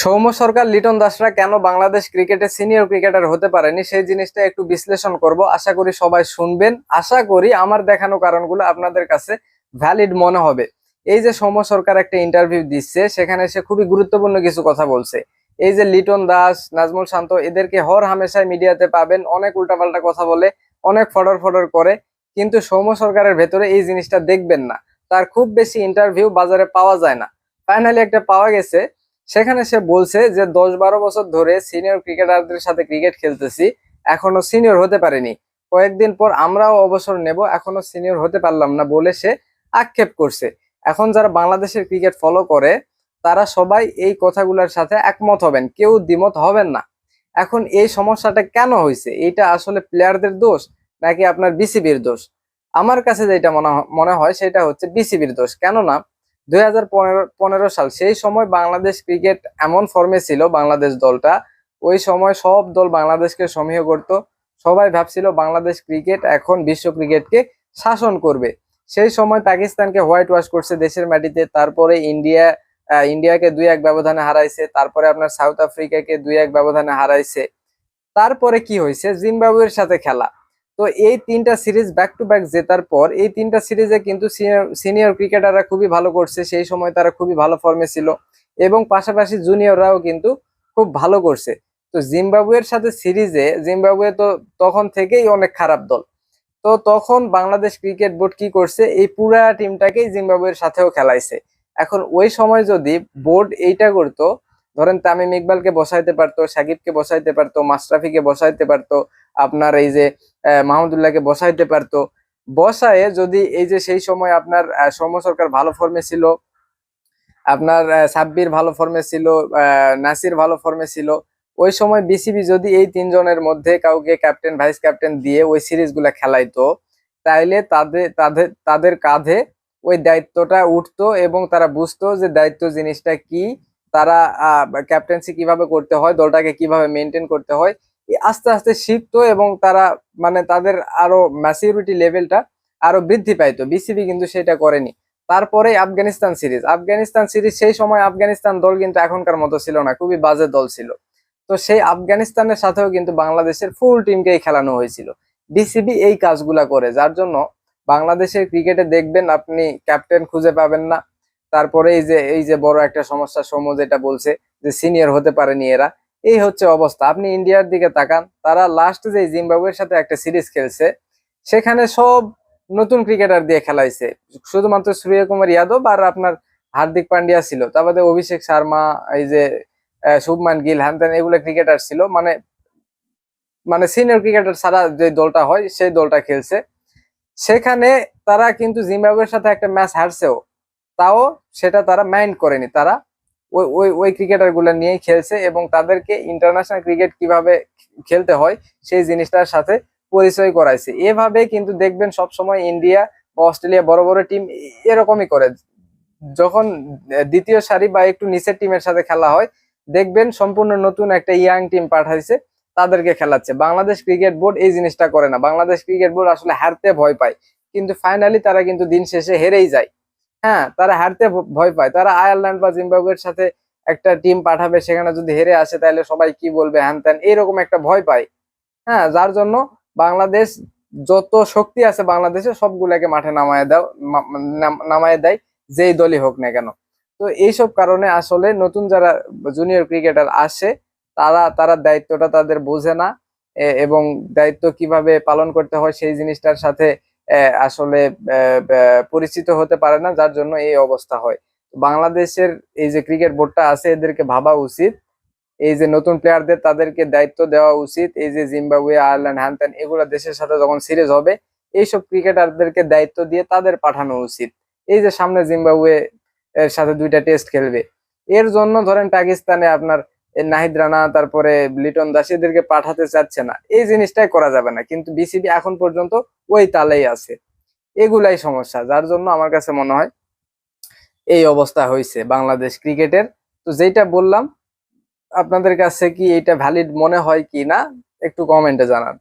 সৌম্য সরকার, লিটন দাসরা কেন বাংলাদেশ ক্রিকেটে senior cricketer হতে পারেনি? সেই জিনিসটা একটু বিশ্লেষণ করব। আশা করি সবাই শুনবেন। আশা করি আমার দেখানো কারণগুলো আপনাদের কাছে ভ্যালিড মনে হবে। এই যে সৌম্য সরকার একটা ইন্টারভিউ দিচ্ছে, সেখানে সে খুবই গুরুত্বপূর্ণ কিছু কথা বলছে। এই যে লিটন দাস, নাজমুল শান্ত, এদেরকে হর হামেশায় মিডিয়াতে পাবেন, অনেক উল্টাপাল্টা কথা বলে, অনেক ফডর ফডর করে, কিন্তু সৌম্য সরকারের ভেতরে এই জিনিসটা দেখবেন না। তার খুব বেশি ইন্টারভিউ বাজারে পাওয়া যায় না। ফাইনালি একটা পাওয়া গেছে সেখানে সে বলছে যে, দশ বারো বছর ধরে সিনিয়র ক্রিকেটারদের সাথে ক্রিকেট খেলতেছি, এখনও সিনিয়র হতে পারেনি। কয়েকদিন পর আমরাও অবসর নেব, এখনও সিনিয়র হতে পারলাম না, বলে সে আক্ষেপ করছে। এখন যারা বাংলাদেশের ক্রিকেট ফলো করে, তারা সবাই এই কথাগুলোর সাথে একমত হবেন, কেউ দ্বিমত হবেন না। এখন এই সমস্যাটা কেন হয়েছে এটা আসলে প্লেয়ারদের দোষ, নাকি আপনার বিসিবির দোষ? আমার কাছে যেটা মনে মনে হয়, সেটা হচ্ছে বিসিবির দোষ। কেননা দুই হাজার পনেরো সাল, সেই সময় বাংলাদেশ ক্রিকেট এমন ফর্মে ছিল, বাংলাদেশ দলটা। ওই সময় সব দল বাংলাদেশকে সমীহ করত। সবাই ভাবছিল বাংলাদেশ ক্রিকেট এখন বিশ্ব ক্রিকেটকে শাসন করবে। সেই সময় পাকিস্তানকে হোয়াইট ওয়াশ করছে দেশের মাটিতে। তারপরে ইন্ডিয়া ইন্ডিয়াকে দুই এক ব্যবধানে হারাইছে। তারপরে আপনার সাউথ আফ্রিকাকে দুই এক ব্যবধানে হারাইছে। তারপরে কি হয়েছে? জিম্বাবুয়ের সাথে খেলা। তো এই তিনটা সিরিজ ব্যাক টু ব্যাক জেতার পর, এই তিনটা সিরিজে কিন্তু সিনিয়র ক্রিকেটাররা খুবই ভালো করছে, সেই সময় তারা খুবই ভালো ফর্মে ছিল এবং পাশাপাশি জুনিয়ররাও কিন্তু খুব ভালো করছে। তো জিম্বাবুয়ের সাথে সিরিজে, জিম্বাবুয়ে তো তখন থেকেই অনেক খারাপ দল। তো তখন বাংলাদেশ ক্রিকেট বোর্ড কি করছে? এই পুরা টিমটাকেই জিম্বাবুয়ের সাথেও খেলাইছে। এখন ওই সময় যদি বোর্ড এইটা করতো, ধরেন তামিম ইকবালকে বসাইতে পারতো, সাকিবকে বসাইতে পারতো, মাশরাফিকে বসাইতে পারতো আপনার এই যে মাহমুদুল্লাহকে বসাইতে পারতো। বসায়ে যদি এই যে সেই সময় আপনার সৌম্য সরকার ভালো ফর্মে ছিল, আপনার সাব্বির ভালো ফর্মে ছিল নাসির ভালো ফর্মে ছিল, ওই সময় বিসিবি যদি এই তিনজনের মধ্যে কাউকে ক্যাপ্টেন ভাইস ক্যাপ্টেন দিয়ে ওই সিরিজগুলা খেলাইতো, তাইলে তাদের তাদের তাদের কাঁধে ওই দায়িত্বটা উঠতো এবং তারা বুঝতো যে দায়িত্ব জিনিসটা কি, তারা ক্যাপ্টেন্সি কীভাবে করতে হয়, দলটাকে কীভাবে মেনটেন করতে হয় আস্তে আস্তে শিখতো এবং তারা মানে তাদের আরও ম্যাচিউরিটি লেভেলটা আরও বৃদ্ধি পাইতো। বিসিবি কিন্তু সেটা করেনি। তারপরে আফগানিস্তান সিরিজ। আফগানিস্তান সিরিজ সেই সময় আফগানিস্তান দল কিন্তু এখনকার মতো ছিল না, খুবই বাজে দল ছিল। তো সেই আফগানিস্তানের সাথেও কিন্তু বাংলাদেশের ফুল টিমকেই খেলানো হয়েছিল। বিসিবি এই কাজগুলা করে, যার জন্য বাংলাদেশের ক্রিকেটে দেখবেন আপনি ক্যাপ্টেন খুঁজে পাবেন না। তারপরে এই যে এই যে বড় একটা সমস্যা সমু যেটা বলছে যে সিনিয়র হতে পারেনি এরা। এই হচ্ছে অবস্থা। আপনি ইন্ডিয়ার দিকে তাকান, তারা লাস্ট যে জিম্বাবুয়ের সাথে একটা সিরিজ খেলছে, সেখানে সব নতুন ক্রিকেটার দিয়ে খেলাইছে। শুধুমাত্র সূর্যকুমার যাদব আর আপনার হার্দিক পান্ডিয়া ছিল। তার বাদে অভিষেক শর্মা, এই যে শুভমান গিল হ্যান এগুলো ক্রিকেটার ছিল। মানে মানে সিনিয়র ক্রিকেটার ছাড়া যে দলটা হয়, সেই দলটা খেলছে। সেখানে তারা কিন্তু জিম্বাবুয়ের সাথে একটা ম্যাচ হারছেও। তাও সেটা তারা মাইন্ড করেনি। তারা ওই ওই ওই ক্রিকেটারগুলো নিয়েই খেলছে এবং তাদেরকে ইন্টারন্যাশনাল ক্রিকেট কীভাবে খেলতে হয় সেই জিনিসটার সাথে পরিচয় করাইছে। এভাবে কিন্তু দেখবেন সব সময় ইন্ডিয়া বা অস্ট্রেলিয়া বড় বড় টিম এরকমই করে। যখন দ্বিতীয় সারি বা একটু নিচের টিমের সাথে খেলা হয়, দেখবেন সম্পূর্ণ নতুন একটা ইয়াং টিম পাঠাইছে, তাদেরকে খেলাচ্ছে। বাংলাদেশ ক্রিকেট বোর্ড এই জিনিসটা করে না। বাংলাদেশ ক্রিকেট বোর্ড আসলে হারতে ভয় পায়। কিন্তু ফাইনালি তারা কিন্তু দিন শেষে হেরেই যায়। হ্যাঁ তারা হারতে ভয় পায়। তারা আয়ারল্যান্ড বা জিম্বাবুয়ের সাথে একটা টিম পাঠাবে, সেখানে যদি হেরে আসে, তাহলে সবাই কি বলবে, হ্যান ত্যান এইরকম একটা ভয় পায়। হ্যাঁ যার জন্য বাংলাদেশ যত শক্তি আছে বাংলাদেশে, সবগুলাকে মাঠে নামায় দাও নাম- নামায় দেয়, যেই দলই হোক না কেন। তো এইসব কারণে আসলে নতুন যারা জুনিয়র ক্রিকেটার আসে, তারা তারা দায়িত্বটা তাদের বোঝে না। এবং দায়িত্ব কীভাবে পালন করতে হয়, সেই জিনিসটার সাথে আসলে পরিচিত হতে পারে না, যার জন্য এই অবস্থা হয়। বাংলাদেশের এই যে ক্রিকেট বোর্ডটা আছে, এদেরকে ভাবা উচিত। এই যে নতুন প্লেয়ারদের তাদেরকে দায়িত্ব দেওয়া উচিত। এই যে জিম্বাবুয়ে, আয়ারল্যান্ড হ্যান ত্যান এগুলো দেশের সাথে যখন সিরিজ হবে, এইসব ক্রিকেটারদেরকে দায়িত্ব দিয়ে তাদের পাঠানো উচিত। এই যে সামনে জিম্বাবুয়ে এর সাথে দুইটা টেস্ট খেলবে। এর জন্য ধরেন পাকিস্তানে আপনার নাহিদ রানা, তারপরে লিটন দাস এদেরকে পাঠাতে চাচ্ছে না। এই জিনিসটাই করা যাবে না। কিন্তু বিসিবি এখন পর্যন্ত ওই তালেই আছে। এগুলাই সমস্যা, যার জন্য আমার কাছে মনে হয় এই অবস্থা হয়েছে বাংলাদেশ ক্রিকেটের। তো যেটা বললাম, আপনাদের কাছে কি এটা ভ্যালিড মনে হয় কি না? একটু কমেন্টে জানান।